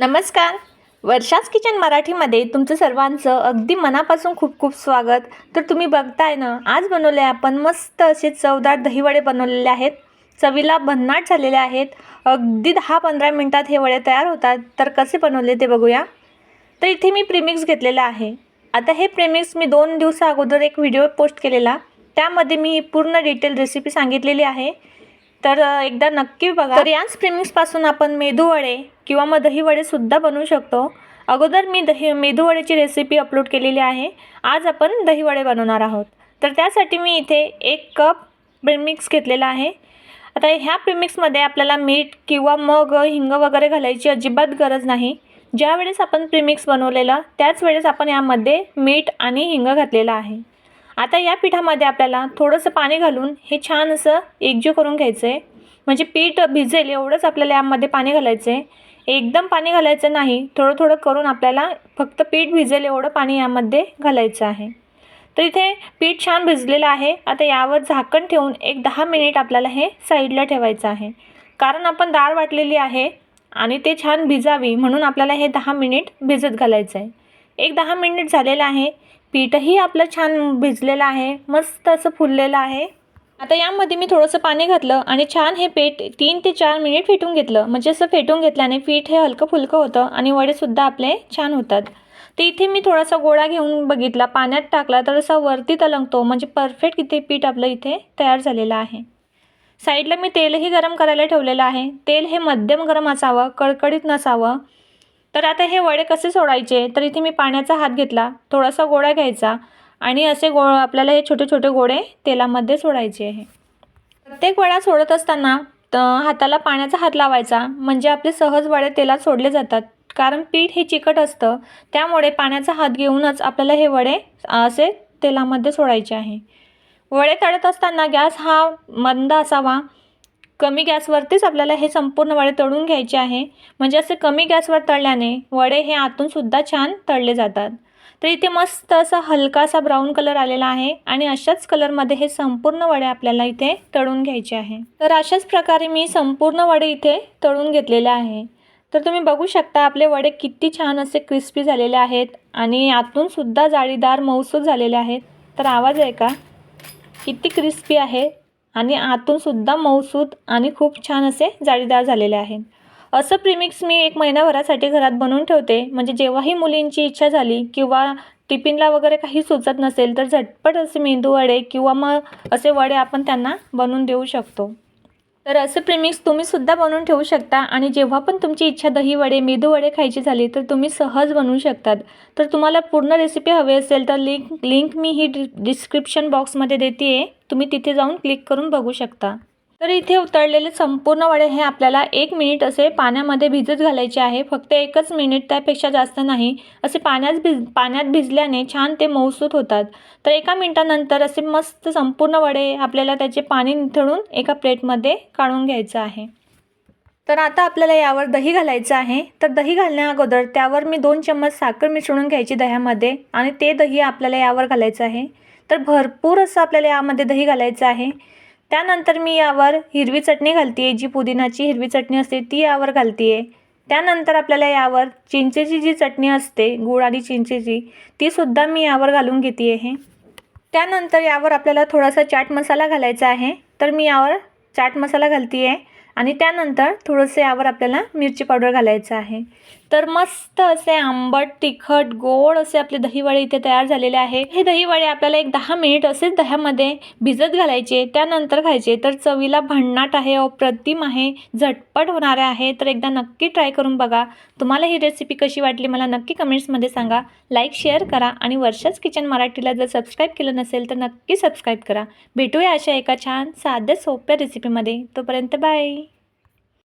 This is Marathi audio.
नमस्कार. वर्षास किचन मराठीमध्ये तुमचं सर्वांचं अगदी मनापासून खूप खूप स्वागत. तर तुम्ही बघताय ना आज बनवले आपण मस्त असे चवदार दहीवडे बनवलेले आहेत. चवीला भन्नाट झालेले आहेत. अगदी दहा पंधरा मिनटात हे वडे तयार होतात. तर कसे बनवले ते बघूया. तर इथे मी प्रीमिक्स घेतलेलं आहे. आता हे प्रीमिक्स मी दोन दिवसा अगोदर एक व्हिडिओ पोस्ट केलेला. त्यामध्ये मी पूर्ण डिटेल रेसिपी सांगितलेली आहे. तर एकदा नक्की बघा. तर याच प्रेमिक्सपासून आपण मेदूवडे किंवा मग दहीवडेसुद्धा बनवू शकतो. अगोदर मी दही मेदूवडेची रेसिपी अपलोड केलेली आहे. आज आपण दहीवडे बनवणार आहोत. तर त्यासाठी मी इथे एक कप प्रिमिक्स घेतलेला आहे. आता ह्या प्रिमिक्समध्ये आपल्याला मीठ किंवा मग हिंग वगैरे घालायची अजिबात गरज नाही. ज्या वेळेस आपण प्रीमिक्स बनवलेलं त्याच वेळेस आपण यामध्ये मीठ आणि हिंग घातलेलं आहे. आता या पिठामध्ये आपल्याला थोडंसं पाणी घालून हे छान असं एकजीव करून घ्यायचं आहे म्हणजे पीठ भिजेल एवढंच आपल्याला यामध्ये पाणी घालायचं आहे एकदम पाणी घालायचं नाही थोडं थोडं करून आपल्याला फक्त पीठ भिजेल एवढं पाणी यामध्ये घालायचं आहे. तर इथे पीठ छान भिजलेलं आहे. आता यावर झाकण ठेवून एक दहा मिनिट आपल्याला हे साईडला ठेवायचं आहे. कारण आपण डाळ वाटलेली आहे आणि ते छान भिजावी म्हणून आपल्याला हे दहा मिनिट भिजत घालायचं आहे एक दहा मिनिट झालेलं आहे. पीठही आपलं छान भिजलेलं आहे. मस्त असं फुललेलं आहे. आता यामध्ये मी थोडंसं पाणी घातलं आणि छान हे पीठ तीन ते चार मिनिट फेटून घेतलं. म्हणजे असं फेटून घेतल्याने पीठ हे हलकं फुलकं होतं आणि वडेसुद्धा आपले छान होतात. तर इथे मी थोडासा गोळा घेऊन बघितला. पाण्यात टाकला तर असा वरती तलंगतो म्हणजे परफेक्ट इथे पीठ आपलं इथे तयार झालेलं आहे. साईडला मी तेलही गरम करायला ठेवलेलं आहे. तेल हे मध्यम गरम असावं कडकडीत नसावं. तर आता हे वडे कसे सोडायचे? तर इथे मी पाण्याचा हात घेतला थोडासा गोळा घ्यायचा आणि असे गो आपल्याला हे छोटे छोटे गोळे तेलामध्ये सोडायचे आहे. प्रत्येक वडा सोडत असताना त हाताला पाण्याचा हात लावायचा म्हणजे आपले सहज वडे तेलात सोडले जातात. कारण पीठ हे चिकट असतं त्यामुळे पाण्याचा हात घेऊनच आपल्याला हे वडे असे तेलामध्ये सोडायचे आहे. वडे तळत असताना गॅस हा मंद असावा कमी गॅसवरतीच आपल्याला हे संपूर्ण वडे तळून घ्यायचे आहे. म्हणजे असे कमी गॅसवर तळल्याने वडे हे आतूनसुद्धा छान तळले जातात. तर इथे मस्त असा हलकासा ब्राऊन कलर आलेला आहे आणि अशाच कलरमध्ये हे संपूर्ण वडे आपल्याला इथे तळून घ्यायचे आहे. तर अशाच प्रकारे मी संपूर्ण वडे इथे तळून घेतलेले आहे. तर तुम्ही बघू शकता आपले वडे किती छान असे क्रिस्पी झालेले आहेत आणि आतूनसुद्धा जाळीदार मऊसूद झालेले आहेत. तर आवाज आहे का किती क्रिस्पी आहे. आणि आतूनसुद्धा मऊसूद आणि खूप छान असे जाळीदार झालेले आहेत असं प्रीमिक्स मी एक महिनाभरासाठी घरात बनवून ठेवते. म्हणजे जेव्हाही मुलींची इच्छा झाली किंवा टिफिनला वगैरे काही सुचत नसेल तर झटपट असे मेंदू वडे किंवा मग असे वडे आपण त्यांना बनवून देऊ शकतो. तर असं प्रेमिक्स तुम्ही तुम्हीसुद्धा बनवून ठेवू शकता आणि जेव्हा पण तुमची इच्छा दही वडे मेदू वडे खायची झाली तर तुम्ही सहज बनवू शकतात. तर तुम्हाला पूर्ण रेसिपी हवी असेल तर लिंक लिंक मी ही डि डिस्क्रिप्शन बॉक्समध्ये देते आहे तुम्ही तिथे जाऊन क्लिक करून बघू शकता. तर इथे उतरलेले संपूर्ण वडे हे आपल्याला एक मिनिट असे पाण्यामध्ये भिजत घालायचे आहे. फक्त एकच मिनिट त्यापेक्षा जास्त नाही. असे पाण्यात भिज पाण्यात भिजल्याने छान ते मऊसूत होतात. तर एका मिनिटानंतर असे मस्त संपूर्ण वडे आपल्याला त्याचे पाणी निथळून एका प्लेटमध्ये काढून घ्यायचं आहे. तर आता आपल्याला यावर दही घालायचं आहे. तर दही घालण्या अगोदर त्यावर मी दोन चम्मच साखर मिसळून घ्यायची दह्यामध्ये आणि ते दही आपल्याला यावर घालायचं आहे. तर भरपूर असं आपल्याला यामध्ये दही घालायचं आहे. त्यानंतर मी यावर हिरवी चटणी घालते आहे जी पुदिनाची हिरवी चटणी असते ती यावर घालते आहे त्यानंतर आपल्याला यावर चिंचेची जी चटणी असते गुळ आणि चिंचेची तीसुद्धा मी यावर घालून घेते आहे त्यानंतर यावर आपल्याला थोडासा चाट मसाला घालायचा आहे. तर मी यावर चाट मसाला घालते आहे आणि त्यानंतर थोडंसं यावर आपल्याला मिरची पावडर घालायचं आहे. तर मस्त असे आंबट तिखट गोड असे आपले दहीवडे इथे तयार झालेले आहे. हे दहीवडे आपल्याला एक दहा मिनिट असेच दह्यामध्ये भिजत घालायचे त्यानंतर खायचे. तर चवीला भन्नाट आहे अप्रतिम आहे झटपट होणारे आहे. तर एकदा नक्की ट्राय करून बघा. तुम्हाला ही रेसिपी कशी वाटली मला नक्की कमेंट्समध्ये सांगा. लाईक शेअर करा आणि वर्षाच किचन मराठीला जर सबस्क्राईब केलं नसेल तर नक्की सबस्क्राईब करा. भेटूया अशा एका छान साध्या सोप्या रेसिपीमध्ये तोपर्यंत बाय